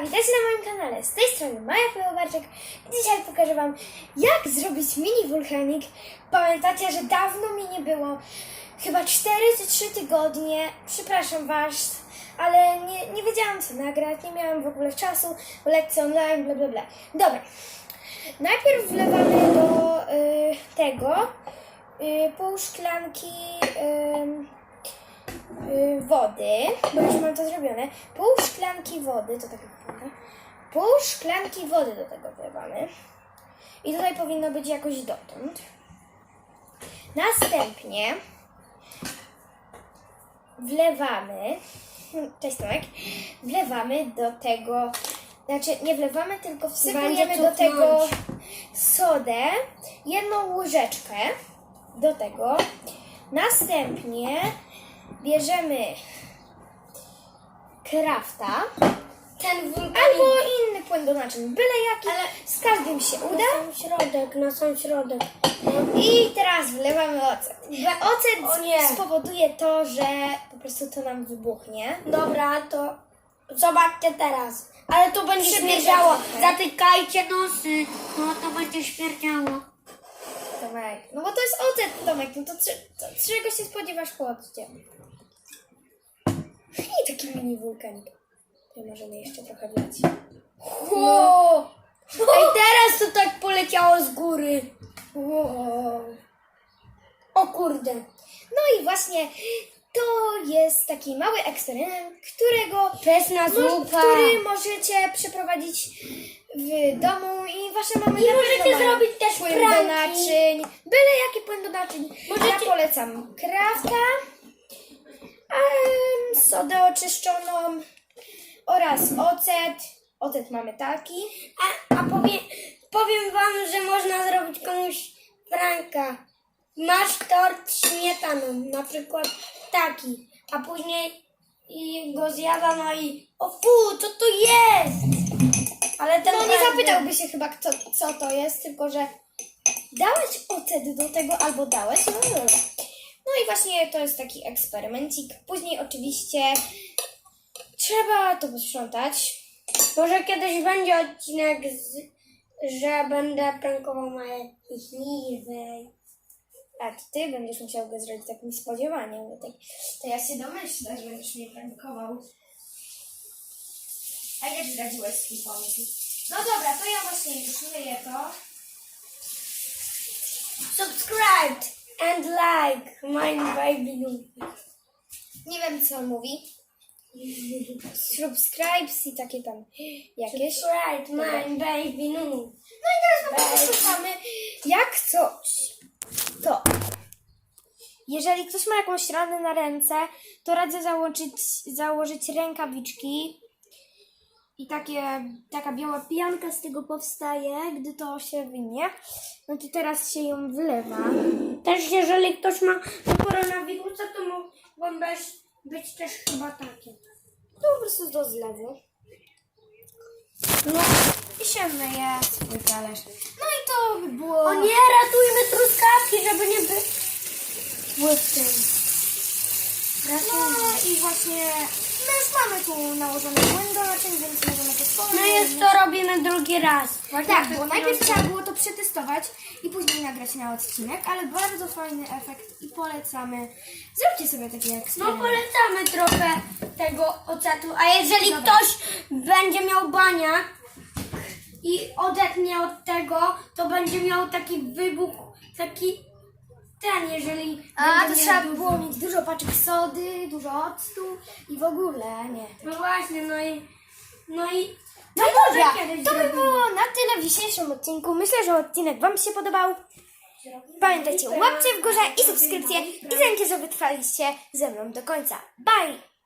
witajcie na moim kanale. Z tej strony Maja Pojowarczyk. Dzisiaj pokażę Wam, jak zrobić mini wulkanik. Pamiętacie, że dawno mi nie było, chyba 4 czy 3 tygodnie. Przepraszam Was, ale nie, nie wiedziałam co nagrać, nie miałam w ogóle czasu, lekcji online, bla bla bla. Dobra, najpierw wlewamy do y, tego y, pół szklanki... Y, wody, bo już mam to zrobione. Pół szklanki wody, to tak. Pół szklanki wody do tego wlewamy. I tutaj powinno być jakoś dotąd. Następnie wlewamy, cześć Tomek, wlewamy do tego, znaczy nie wlewamy, tylko wsypujemy do tego sodę, jedną łyżeczkę do tego. Następnie bierzemy krafta Ten wulkanik albo inny płyn do naczyń, byle jaki, Ale- z każdym się uda. na sam środek, na sam środek. I teraz wlewamy ocet. Ocet O nie. spowoduje to, że po prostu to nam wybuchnie. Dobra, to zobaczcie teraz. Ale to będzie Przybierze śmierdziało. trochę. Zatykajcie nosy. No to będzie śmierdziało. Tomek, no bo to jest ocet, Tomek, no to, czy- to czego się spodziewasz po occie? I taki mini wulkanik. To możemy jeszcze trochę wlać. Wow. Ej, teraz to tak poleciało z góry. Wow. O kurde. No i właśnie to jest taki mały eksperyment, którego Pesna zupa. który możecie przeprowadzić w domu i wasze mamy I na możecie pewno mają zrobić też płyn do pranki. naczyń, byle jaki płyn do naczyń. Ja Możecie- polecam krawka, em, sodę oczyszczoną oraz ocet. Ocet mamy taki. A, a powiem, powiem wam, że można zrobić komuś pranka. Masz tort śmietaną, na przykład taki, a później i go zjada, no i o fu, co to jest? Ale ten No nie zapytałby się chyba kto, co to jest, tylko że dałeś ocet do tego albo dałeś. No, no, no. no i właśnie to jest taki eksperymencik. Później oczywiście trzeba to posprzątać. Może kiedyś będzie odcinek, z, że będę prankował moje chichliwej. A ty będziesz musiał go zrobić takim spodziewaniem. Tak, to ja się domyślę, że będziesz mnie prankował. A jak zdradziłeś pomysł? No dobra, to ja właśnie już myję to. Subscribe and like my baby. Nie wiem, co on mówi. Subscribes i takie tam jakieś. Subscribe my baby. No. No i teraz po prostu szukamy, jak coś. To. Jeżeli ktoś ma jakąś ranę na ręce, to radzę założyć, założyć rękawiczki. I takie, taka biała pianka z tego powstaje, gdy to się wynie. No to teraz się ją wlewa. Też jeżeli ktoś ma koronawirusa, to mogą być, być też chyba takie. To po prostu do zlewu. No. I się myje swój talerz. No i to by było... O nie, ratujmy truskawki, żeby nie były w tym. No i właśnie my już mamy tu nałożony naczyń, więc możemy to. No już to robimy drugi raz. Tak, bo najpierw trzeba było to przetestować i później nagrać na odcinek, ale bardzo fajny efekt i polecamy. Zróbcie sobie taki No eksperyment. polecamy trochę tego ocetu, a jeżeli Dobra. ktoś będzie miał bania i odetnie od tego, to będzie miał taki wybuch, taki ten, jeżeli A, to będzie trzeba miał było mieć dużo paczek sody, dużo octu i w ogóle, nie. No właśnie, no i no i No i dobra, to by było na tyle w dzisiejszym odcinku. Myślę, że odcinek Wam się podobał. Pamiętajcie, łapcie w górze i subskrypcję i dzięki, że wytrwaliście ze mną do końca. Bye!